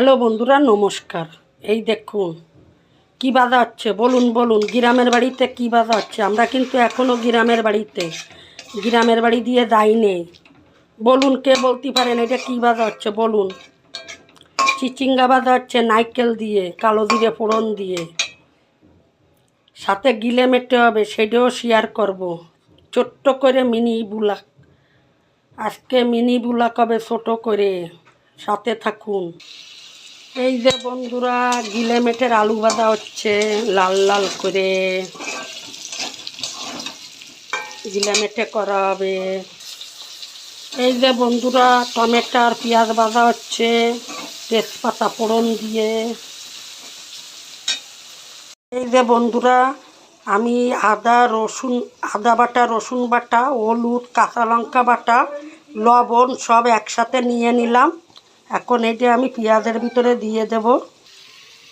Hello বন্ধুরা, নমস্কার। এই দেখুন, কি বাধা হচ্ছে? বলুন বলুন, গ্রামের বাড়িতে কি বাধা হচ্ছে? আমরা কিন্তু এখনও গ্রামের বাড়িতে, গ্রামের বাড়ি দিয়ে দায়ী নেই। বলুন, কে বলতে পারেন এটা কী বাধা হচ্ছে? বলুন। চিচিঙ্গা বাধা হচ্ছে নাইকেল দিয়ে, কালো জিরে ফোড়ন দিয়ে। সাথে গিলে মেটে হবে, সেটাও শেয়ার করব। ছোট্ট করে মিনি বুলা। আজকে মিনি বুলা হবে ছোট করে। সাথে থাকুন। এই যে বন্ধুরা, গিলে মেটের আলু ভাজা হচ্ছে, লাল লাল করে। গিলে মেটে করা হবে এই যে বন্ধুরা, টমেটো আর পেঁয়াজ ভাজা হচ্ছে, তেজপাতা ফোড়ন দিয়ে। এই যে বন্ধুরা, আমি আদা, রসুন, আদা বাটা, রসুন বাটা, হলুদ, কাঁচা লঙ্কা বাটা, লবণ সব একসাথে নিয়ে নিলাম। এখন এটা আমি পেঁয়াজের ভিতরে দিয়ে দেব।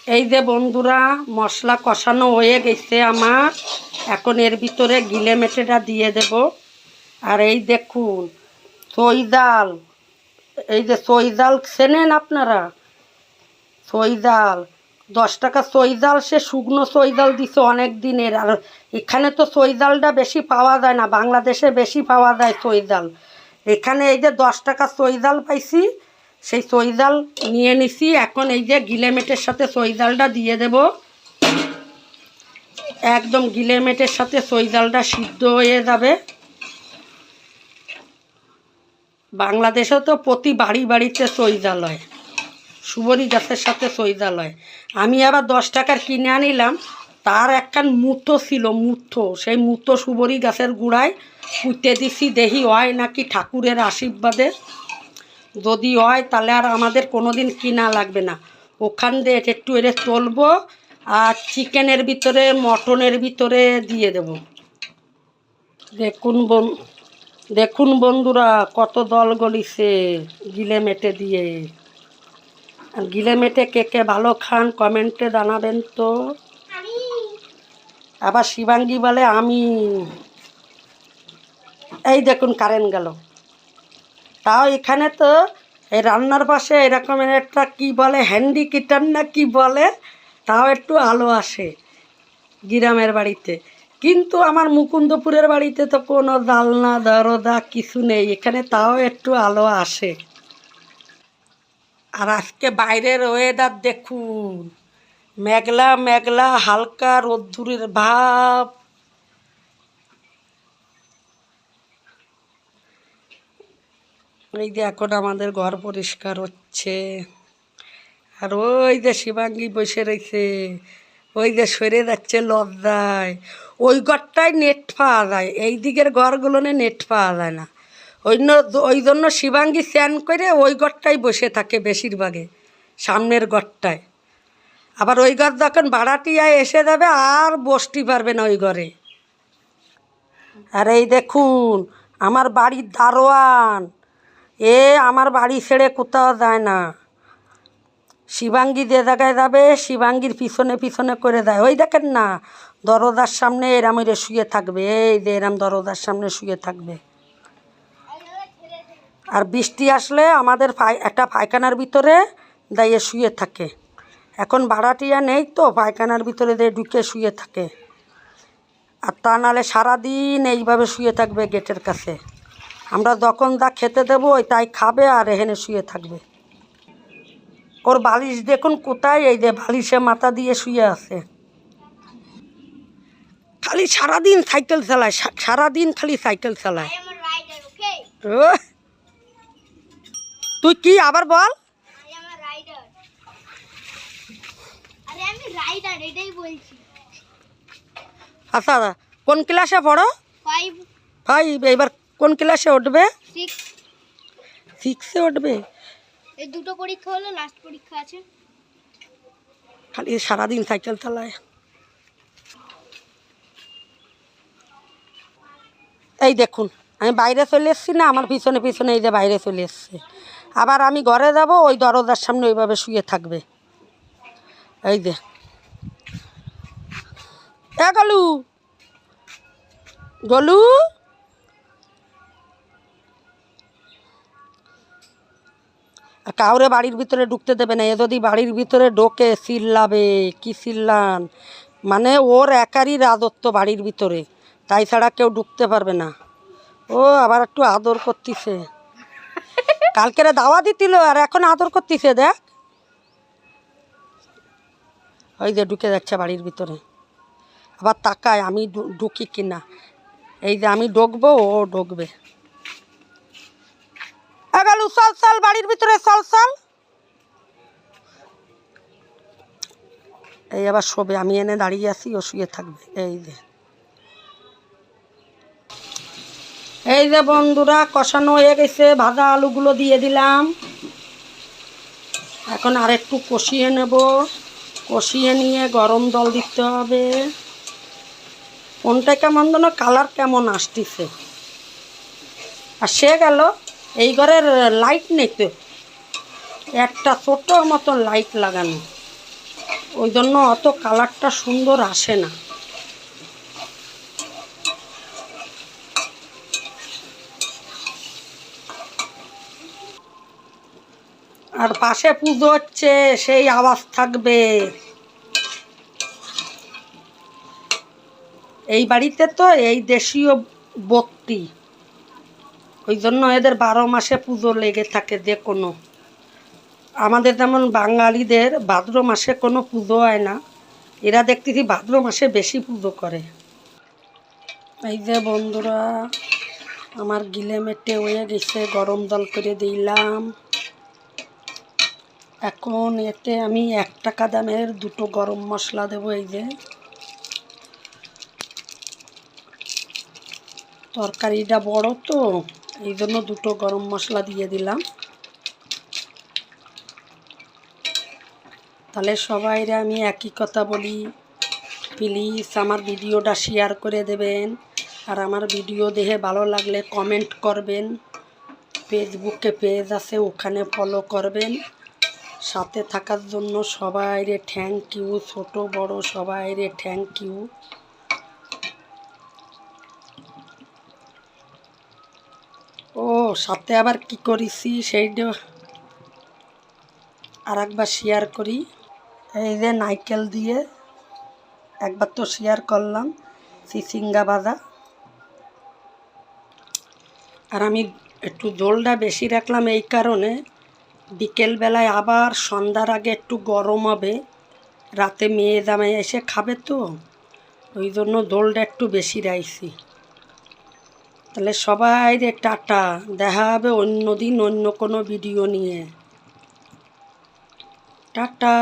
এই যে বন্ধুরা, মশলা কষানো হয়ে গেছে আমার। এখন এর ভিতরে গিলে মেটেটা দিয়ে দেব। আর এই দেখুন, সই ডাল। এই যে সই ডাল চেনেন আপনারা? সই ডাল। দশ টাকা সই ডাল, সে শুকনো সই ডাল দিছে অনেক দিনের। আর এখানে তো সই ডালটা বেশি পাওয়া যায় না, বাংলাদেশে বেশি পাওয়া যায় সই ডাল। এখানে এই যে দশ টাকা সই ডাল পাইছি সেই সই ডাল নিয়ে নিছি। এখন এই যে গিলেমেটের সাথে সই ডালটা দিয়ে দেব। একদম গিলেমেটের সাথে সই ডালটা সিদ্ধ হয়ে যাবে। বাংলাদেশে তো প্রতি বাড়ি বাড়িতে সই ডাল হয়। সুবরি গাছের সাথে সইদাল হয়। আমি আবার দশ টাকার কিনে আনিলাম। তার একখান মুথো ছিল মুথো সেই মুথো সুবরি গাছের গুড়ায় পুঁতে দিছি। দেহি হয় নাকি ঠাকুরের আশীর্বাদে। যদি হয়, তাহলে আর আমাদের কোনো দিন কিনা লাগবে না। ওখান দিয়ে একটু এরে তুলবো আর চিকেনের ভিতরে, মটনের ভিতরে দিয়ে দেব। দেখুন বন, দেখুন বন্ধুরা, কত দল গলিছে গিলে মেটে দিয়ে। আর গিলে মেটে কে কে ভালো খান, কমেন্টে জানাবেন তো। আবার শিবাঙ্গি বলে, আমি এই দেখুন, কারেন্ট গেল। তাও এখানে তো এই রান্নার পাশে এরকমের একটা কি বলে হ্যান্ডি কিটার না কি বলে, তাও একটু আলো আসে গ্রামের বাড়িতে। কিন্তু আমার মুকুন্দপুরের বাড়িতে তো কোনো জালনা দরদা কিছু নেই, এখানে তাও একটু আলো আসে। আর আজকে বাইরের ওয়েদার দেখুন, মেঘলা মেঘলা, হালকা রোদ্দুরের ভাব। এই যে এখন আমাদের ঘর পরিষ্কার হচ্ছে। আর ওই যে শিবাঙ্গি বসে রয়েছে, ওই যে সরে যাচ্ছে লজ্জায়। ওই ঘরটায় নেট পাওয়া যায়, এই দিকের ঘরগুলোনে নেট পাওয়া যায় না। অন্য ওই জন্য শিবাঙ্গি স্যান করে ওই ঘরটায় বসে থাকে বেশিরভাগে, সামনের ঘরটায়। আবার ওই ঘর যখন ভাড়াটিয়ায় এসে যাবে, আর বসতে পারবে না ওই ঘরে। আর এই দেখুন, আমার বাড়ির দারোয়ান এ আমার বাড়ি ছেড়ে কোথাও যায় না। শিবাঙ্গি যে জায়গায় যাবে, শিবাঙ্গির পিছনে পিছনে করে দেয়। ওই দেখেন না, দরজার সামনে এরাম ওইরে শুয়ে থাকবে। এই যে এরাম দরজার সামনে শুয়ে থাকবে। আর বৃষ্টি আসলে আমাদের পাই, একটা পায়খানার ভিতরে দাইয়ে শুয়ে থাকে। এখন ভাড়াটিয়া নেই তো, পায়খানার ভিতরে দিয়ে ঢুকে শুয়ে থাকে। আর তা নাহলে সারাদিন এইভাবে শুয়ে থাকবে গেটের কাছে। আমরা যখন যা খেতে দেবো ওই তাই খাবে আর এখানে শুয়ে থাকবে। ওর বালিশ দেখুন কোথায় এই যে বালিশে মাথা দিয়ে শুয়ে আছে। খালি সারাদিন সাইকেল চালায় সারাদিন খালি সাইকেল চালায়। তুই কি আবার বল? বলছি। আচ্ছা কোন ক্লাসে পড়ো? ফাইভ ভাই এবার কোন ক্লাসে উঠবে? সিক্সে উঠবে? এই দুটো পরীক্ষা হলো লাস্ট পরীক্ষা আছে। খালি সারাদিন সাইকেল চালায়। এই দেখুন আমি বাইরে চলে এসেছি না আমার পিছনে পিছনে এই যে বাইরে চলে এসছে। আবার আমি ঘরে যাব ওই দরজার সামনে ওইভাবে শুয়ে থাকবে। এই যে। এ গলু। গলু? কাউরে বাড়ির ভিতরে ঢুকতে দেবে না। এ যদি বাড়ির ভিতরে ঢোকে, চিল্লাবে, কি চিল্লান? মানে ওর একারই রাজত্ব বাড়ির ভিতরে। তাই ছাড়া কেউ ঢুকতে পারবে না। ও আবার একটু আদর করতিছে। কালকেরে দাওয়া দিছিল আর এখন আদর করতিছে, দেখ। ওই যে ঢুকে যাচ্ছে বাড়ির ভিতরে। আবার তাকায়, আমি ঢুকি কিনা। এই যে আমি ঢুকবো, ও ঢুকবে। এগালু চল চল বাড়ির ভিতরে চল এই আবার শোবে, আমি এনে দাঁড়িয়ে আছি, ও শুয়ে থাকবে। এই যে। এই যে বন্ধুরা, কষানো হয়ে গেছে, ভাজা আলুগুলো দিয়ে দিলাম। এখন আর একটু কষিয়ে নেব। কষিয়ে নিয়ে গরম জল দিতে হবে। কোনটা কেমন যেন, কালার কেমন আসতেছে। আর সে গেল এই ঘরের লাইট নেই তো। একটা ছোট মতো লাইট লাগানো। ওই জন্য অত কালারটা সুন্দর আসে না। আর পাশে পুজো হচ্ছে, সেই আওয়াজ থাকবে। এই বাড়িতে তো এই দেশীয় বত্তি। ওই জন্য এদের বারো মাসে পুজো লেগে থাকে যে কোনো। আমাদের যেমন বাঙালিদের ভাদ্র মাসে কোনো পুজো হয় না, এরা দেখতেছি ভাদ্র মাসে বেশি পুজো করে। এই যে বন্ধুরা, আমার গিলে মেটে হয়ে গেছে, গরম জল করে দিলাম। এখন এতে আমি এক টাকা দামের দুটো গরম মশলা দেবো এই যে। তরকারিটা বড় তো। এই জন্য দুটো গরম মশলা দিয়ে দিলাম। তাহলে সবাইরে আমি একই কথা বলি। প্লিজ আমার ভিডিওটা শেয়ার করে দেবেন। আর আমার ভিডিও দেখে ভালো লাগলে কমেন্ট করবেন। ফেসবুকে পেজ আছে, ওখানে ফলো করবেন। সাথে থাকার জন্য সবাইরে থ্যাংক ইউ ছোট, বড়, সবাইরে থ্যাংক ইউ সাথে আবার কি করেছি সেইটা আর একবার শেয়ার করি। এই যে নাইকেল দিয়ে একবার তো শেয়ার করলাম চিচিঙ্গা বাজা আর আমি একটু জলটা বেশি রাখলাম এই কারণে বিকেলবেলায় আবার সন্ধ্যার আগে একটু গরম হবে, রাতে মেয়ে দামে এসে খাবে তো, ওই জন্য দোলটা একটু বেশি রাইছি। তাহলে সবাই রে টাটা দেখা হবে অন্য দিন অন্য কোনো ভিডিও নিয়ে। টাটা।